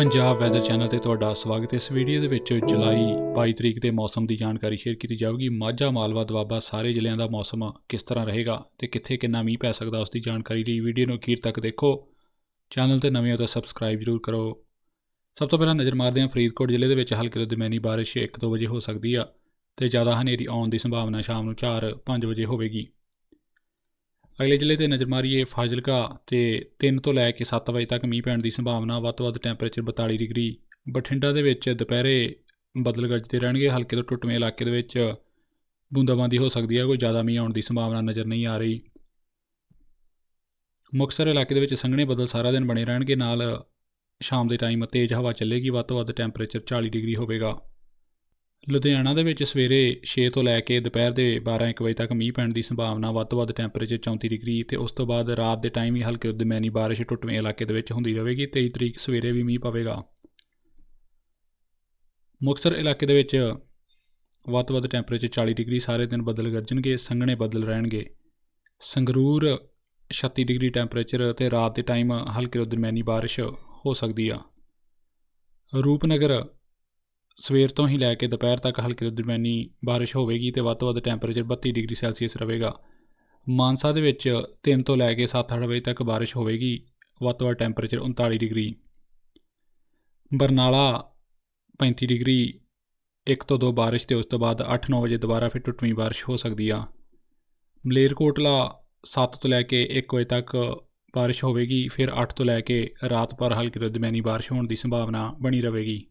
Punjab weather channel ਤੇ ਤੁਹਾਡਾ ਸਵਾਗਤ ਹੈ। ਇਸ ਵੀਡੀਓ ਦੇ ਵਿੱਚ ਜੁਲਾਈ 22 ਤਰੀਕ ਦੇ ਮੌਸਮ ਦੀ ਜਾਣਕਾਰੀ ਸ਼ੇਅਰ ਕੀਤੀ ਜਾਊਗੀ। ਮਾਝਾ, ਮਾਲਵਾ, ਦੁਆਬਾ ਸਾਰੇ ਜ਼ਿਲ੍ਹਿਆਂ ਦਾ ਮੌਸਮ ਕਿਸ ਤਰ੍ਹਾਂ ਰਹੇਗਾ ਤੇ ਕਿੱਥੇ ਕਿੰਨਾ ਮੀਂਹ ਪੈ ਸਕਦਾ ਉਸ ਦੀ ਜਾਣਕਾਰੀ ਲਈ ਵੀਡੀਓ ਨੂੰ ਅਖੀਰ ਤੱਕ ਦੇਖੋ। ਚੈਨਲ ਤੇ ਨਵੇਂ ਹੋ ਤਾਂ ਸਬਸਕ੍ਰਾਈਬ ਜ਼ਰੂਰ ਕਰੋ। ਸਭ ਤੋਂ ਪਹਿਲਾਂ ਨਜ਼ਰ ਮਾਰਦੇ ਹਾਂ ਫਰੀਦਕੋਟ ਜ਼ਿਲ੍ਹੇ ਦੇ ਵਿੱਚ ਹਲਕੀ ਤੋਂ ਦਰਮਿਆਨੀ ਬਾਰਿਸ਼ 1-2 ਵਜੇ ਹੋ ਸਕਦੀ ਆ ਤੇ ਜ਼ਿਆਦਾ ਹਨੇਰੀ ਆਉਣ ਦੀ ਸੰਭਾਵਨਾ ਸ਼ਾਮ ਨੂੰ 4-5 ਵਜੇ ਹੋਵੇਗੀ। ਅਗਲੇ ਜ਼ਿਲ੍ਹੇ ਤੇ ਨਜ਼ਰ ਮਾਰੀਏ ਫਾਜ਼ਿਲਕਾ ਤੇ 3 ਤੋਂ ਲੈ ਕੇ 7 ਵਜੇ ਤੱਕ ਮੀਂਹ ਪੈਣ ਦੀ ਸੰਭਾਵਨਾ, ਵੱਧ ਤੋਂ ਵੱਧ ਟੈਂਪਰੇਚਰ 42 ਡਿਗਰੀ। ਬਠਿੰਡਾ ਦੇ ਵਿੱਚ ਦੁਪਹਿਰੇ ਬੱਦਲ ਗਰਜਦੇ ਰਹਿਣਗੇ, ਹਲਕੇ ਤੋਂ ਟੁੱਟਵੇਂ ਇਲਾਕੇ ਦੇ ਵਿੱਚ ਬੂੰਦਾਬਾਂਦੀ ਹੋ ਸਕਦੀ ਹੈ, ਕੋਈ ਜ਼ਿਆਦਾ ਮੀਂਹ ਆਉਣ ਦੀ ਸੰਭਾਵਨਾ ਨਜ਼ਰ ਨਹੀਂ ਆ ਰਹੀ। ਮੁਕਤਸਰ ਇਲਾਕੇ ਦੇ ਵਿੱਚ ਸੰਘਣੇ ਬੱਦਲ ਸਾਰਾ ਦਿਨ ਬਣੇ ਰਹਿਣਗੇ, ਨਾਲ ਸ਼ਾਮ ਦੇ ਟਾਈਮ ਤੇਜ਼ ਹਵਾ ਚੱਲੇਗੀ, ਵੱਧ ਤੋਂ ਵੱਧ ਟੈਂਪਰੇਚਰ 40 ਡਿਗਰੀ ਹੋਵੇਗਾ। ਲੁਧਿਆਣਾ ਦੇ ਵਿੱਚ ਸਵੇਰੇ 6 ਤੋਂ ਲੈ ਕੇ ਦੁਪਹਿਰ ਦੇ 12-1 ਵਜੇ ਤੱਕ ਮੀਂਹ ਪੈਣ ਦੀ ਸੰਭਾਵਨਾ ਵੱਧ ਤੋਂ ਵੱਧ ਟੈਂਪਰੇਚਰ 34 ਡਿਗਰੀ ਤੇ ਉਸ ਤੋਂ ਬਾਅਦ ਰਾਤ ਦੇ ਟਾਈਮ ਹੀ ਹਲਕੇ ਦਰਮਿਆਨੀ ਬਾਰਿਸ਼ ਟੁੱਟਵੇਂ ਇਲਾਕੇ ਦੇ ਵਿੱਚ ਹੁੰਦੀ ਰਹੇਗੀ। 23 ਤਰੀਕ ਸਵੇਰੇ ਵੀ ਮੀਂਹ ਪਵੇਗਾ। ਮੁਕਤਸਰ ਇਲਾਕੇ ਦੇ ਵਿੱਚ ਵੱਧ ਤੋਂ ਵੱਧ ਟੈਂਪਰੇਚਰ 40 ਡਿਗਰੀ, ਸਾਰੇ ਦਿਨ ਬਦਲ ਗਰਜਣਗੇ, ਸੰਘਣੇ ਬਦਲ ਰਹਿਣਗੇ। ਸੰਗਰੂਰ 36 ਡਿਗਰੀ ਟੈਂਪਰੇਚਰ ਤੇ ਰਾਤ ਦੇ ਟਾਈਮ ਹਲਕੇ ਦਰਮਿਆਨੀ ਬਾਰਿਸ਼ ਹੋ ਸਕਦੀ ਆ। ਰੂਪਨਗਰ ਸਵੇਰ ਤੋਂ ਹੀ ਲੈ ਕੇ ਦੁਪਹਿਰ ਤੱਕ ਹਲਕੀ ਤੋਂ ਦਰਮਿਆਨੀ ਬਾਰਿਸ਼ ਹੋਵੇਗੀ ਤੇ ਵੱਧ ਤੋਂ ਵੱਧ ਟੈਂਪਰੇਚਰ 32 ਡਿਗਰੀ ਸੈਲਸੀਅਸ ਰਹੇਗਾ। ਮਾਨਸਾ ਦੇ ਵਿੱਚ 3 ਤੋਂ ਲੈ ਕੇ 7-8 ਵਜੇ ਤੱਕ ਬਾਰਿਸ਼ ਹੋਵੇਗੀ, ਵੱਧ ਤੋਂ ਵੱਧ ਟੈਂਪਰੇਚਰ 39 ਡਿਗਰੀ। ਬਰਨਾਲਾ 35 ਡਿਗਰੀ 1 ਤੋਂ 2 ਬਾਰਿਸ਼ ਤੇ ਉਸ ਤੋਂ ਬਾਅਦ 8-9 ਵਜੇ ਦੁਬਾਰਾ ਫਿਰ ਟੁੱਟਵੀਂ ਬਾਰਿਸ਼ ਹੋ ਸਕਦੀ ਆ। ਮਲੇਰਕੋਟਲਾ 7 ਤੋਂ ਲੈ ਕੇ 1 ਵਜੇ ਤੱਕ ਬਾਰਿਸ਼ ਹੋਵੇਗੀ, ਫਿਰ 8 ਤੋਂ ਲੈ ਕੇ ਰਾਤ ਭਰ ਹਲਕੀ ਤੋਂ ਦਰਮਿਆਨੀ ਬਾਰਿਸ਼ ਹੋਣ ਦੀ ਸੰਭਾਵਨਾ ਬਣੀ ਰਹੇਗੀ।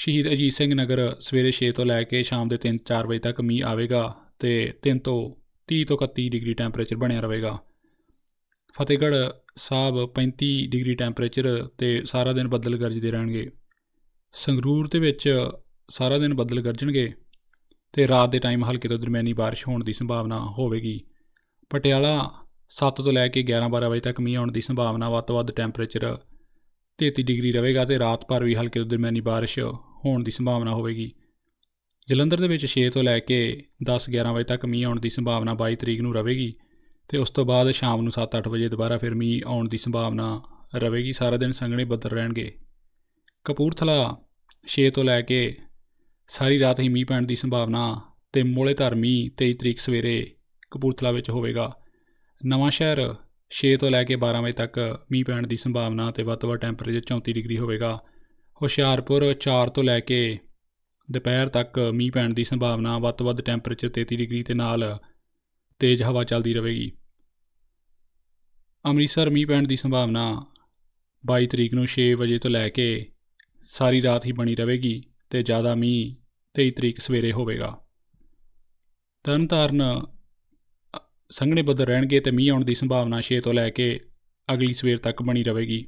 ਸ਼ਹੀਦ ਅਜੀਤ ਸਿੰਘ ਨਗਰ ਸਵੇਰੇ 6 ਤੋਂ ਲੈ ਕੇ ਸ਼ਾਮ ਦੇ 3-4 ਵਜੇ ਤੱਕ ਮੀਂਹ ਆਵੇਗਾ ਤੇ 3 ਤੋਂ 30 ਤੋਂ 31 ਡਿਗਰੀ ਟੈਂਪਰੇਚਰ ਬਣਿਆ ਰਹੇਗਾ। ਫਤਿਹਗੜ੍ਹ ਸਾਹਿਬ 35 ਡਿਗਰੀ ਟੈਂਪਰੇਚਰ ਤੇ ਸਾਰਾ ਦਿਨ ਬੱਦਲ ਗਰਜਦੇ ਰਹਿਣਗੇ। ਸੰਗਰੂਰ ਦੇ ਵਿੱਚ ਸਾਰਾ ਦਿਨ ਬੱਦਲ ਗਰਜਣਗੇ ਤੇ ਰਾਤ ਦੇ ਟਾਈਮ ਹਲਕੇ ਤੋਂ ਦਰਮਿਆਨੀ ਬਾਰਿਸ਼ ਹੋਣ ਦੀ ਸੰਭਾਵਨਾ ਹੋਵੇਗੀ। ਪਟਿਆਲਾ 7 ਤੋਂ ਲੈ ਕੇ 11-12 ਵਜੇ ਤੱਕ ਮੀਂਹ ਆਉਣ ਦੀ ਸੰਭਾਵਨਾ ਵੱਧ ਤੋਂ ਵੱਧ ਟੈਂਪਰੇਚਰ 33 ਡਿਗਰੀ ਰਹੇਗਾ ਤੇ ਰਾਤ ਭਰ ਵੀ ਹਲਕੇ ਤੋਂ ਦਰਮਿਆਨੀ ਬਾਰਿਸ਼ ਹੋਣ ਦੀ ਸੰਭਾਵਨਾ ਹੋਵੇਗੀ। ਜਲੰਧਰ ਦੇ ਵਿੱਚ 6 ਤੋਂ ਲੈ ਕੇ 10-11 ਵਜੇ ਤੱਕ ਮੀਂਹ ਆਉਣ ਦੀ ਸੰਭਾਵਨਾ 22 ਤਰੀਕ ਨੂੰ ਰਹੇਗੀ ਤੇ ਉਸ ਤੋਂ ਬਾਅਦ ਸ਼ਾਮ ਨੂੰ 7-8 ਵਜੇ ਦੁਬਾਰਾ ਫਿਰ ਮੀਂਹ ਆਉਣ ਦੀ ਸੰਭਾਵਨਾ ਰਹੇਗੀ ਸਾਰਾ ਦਿਨ ਸੰਘਣੇ ਬੱਦਲ ਰਹਿਣਗੇ। ਕਪੂਰਥਲਾ 6 ਤੋਂ ਲੈ ਕੇ ਸਾਰੀ ਰਾਤ ਹੀ ਮੀਂਹ ਪੈਣ ਦੀ ਸੰਭਾਵਨਾ ਤੇ ਮੋਲੇ ਧਰ ਮੀਂਹ 23 ਤਰੀਕ ਸਵੇਰੇ ਕਪੂਰਥਲਾ ਵਿੱਚ ਹੋਵੇਗਾ। ਨਵਾਂ ਸ਼ਹਿਰ 6 ਤੋਂ ਲੈ ਕੇ 12 ਵਜੇ ਤੱਕ ਮੀਂਹ ਪੈਣ ਦੀ ਸੰਭਾਵਨਾ ਤੇ ਵੱਧ ਤੋਂ ਵੱਧ ਟੈਂਪਰੇਚਰ 34 ਡਿਗਰੀ ਹੋਵੇਗਾ। ਹੁਸ਼ਿਆਰਪੁਰ 4 ਤੋਂ ਲੈ ਕੇ ਦੁਪਹਿਰ ਤੱਕ ਮੀਂਹ ਪੈਣ ਦੀ ਸੰਭਾਵਨਾ ਵੱਧ ਤੋਂ ਵੱਧ ਟੈਂਪਰੇਚਰ 33 ਡਿਗਰੀ ਤੇ ਨਾਲ ਤੇਜ਼ ਹਵਾ ਚੱਲਦੀ ਰਹੇਗੀ। ਅੰਮ੍ਰਿਤਸਰ ਮੀਂਹ ਪੈਣ ਦੀ ਸੰਭਾਵਨਾ 22 ਤਰੀਕ ਨੂੰ 6 ਵਜੇ ਤੋਂ ਲੈ ਕੇ ਸਾਰੀ ਰਾਤ ਹੀ ਬਣੀ ਰਹੇਗੀ ਤੇ ਜ਼ਿਆਦਾ ਮੀਂਹ 23 ਤਰੀਕ ਸਵੇਰੇ ਹੋਵੇਗਾ। ਤਰਨਤਾਰਨ ਸੰਘਣੇ ਬੱਦਲ ਰਹਿਣਗੇ ਤੇ ਮੀਂਹ ਆਉਣ ਦੀ ਸੰਭਾਵਨਾ 6 ਤੋਂ ਲੈ ਕੇ ਅਗਲੀ ਸਵੇਰ ਤੱਕ ਬਣੀ ਰਹੇਗੀ।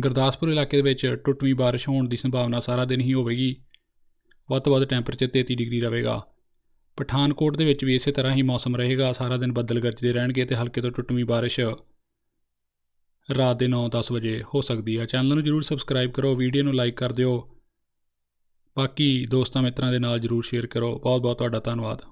ਗੁਰਦਾਸਪੁਰ ਇਲਾਕੇ ਦੇ ਵਿੱਚ ਟੁੱਟਵੀਂ ਬਾਰਿਸ਼ ਹੋਣ ਦੀ ਸੰਭਾਵਨਾ ਸਾਰਾ ਦਿਨ ਹੀ ਹੋਵੇਗੀ। ਵੱਧ ਤੋਂ ਵੱਧ ਟੈਂਪਰੇਚਰ 33 ਡਿਗਰੀ ਰਹੇਗਾ। ਪਠਾਨਕੋਟ ਦੇ ਵਿੱਚ ਵੀ ਇਸੇ ਤਰ੍ਹਾਂ ਹੀ ਮੌਸਮ ਰਹੇਗਾ। ਸਾਰਾ ਦਿਨ ਬੱਦਲ ਗਰਜਦੇ ਰਹਿਣਗੇ ਤੇ ਹਲਕੇ ਤੋਂ ਟੁੱਟਵੀਂ ਬਾਰਿਸ਼ ਰਾਤ ਦੇ 9-10 ਵਜੇ ਹੋ ਸਕਦੀ ਹੈ। ਚੈਨਲ ਨੂੰ ਜਰੂਰ ਸਬਸਕ੍ਰਾਈਬ ਕਰੋ ਵੀਡੀਓ ਨੂੰ ਲਾਈਕ ਕਰ ਦਿਓ। ਬਾਕੀ ਦੋਸਤਾਂ ਮਿੱਤਰਾਂ ਦੇ ਨਾਲ ਜਰੂਰ ਸ਼ੇਅਰ ਕਰੋ। ਬਹੁਤ ਬਹੁਤ ਤੁਹਾਡਾ ਧੰਨਵਾਦ।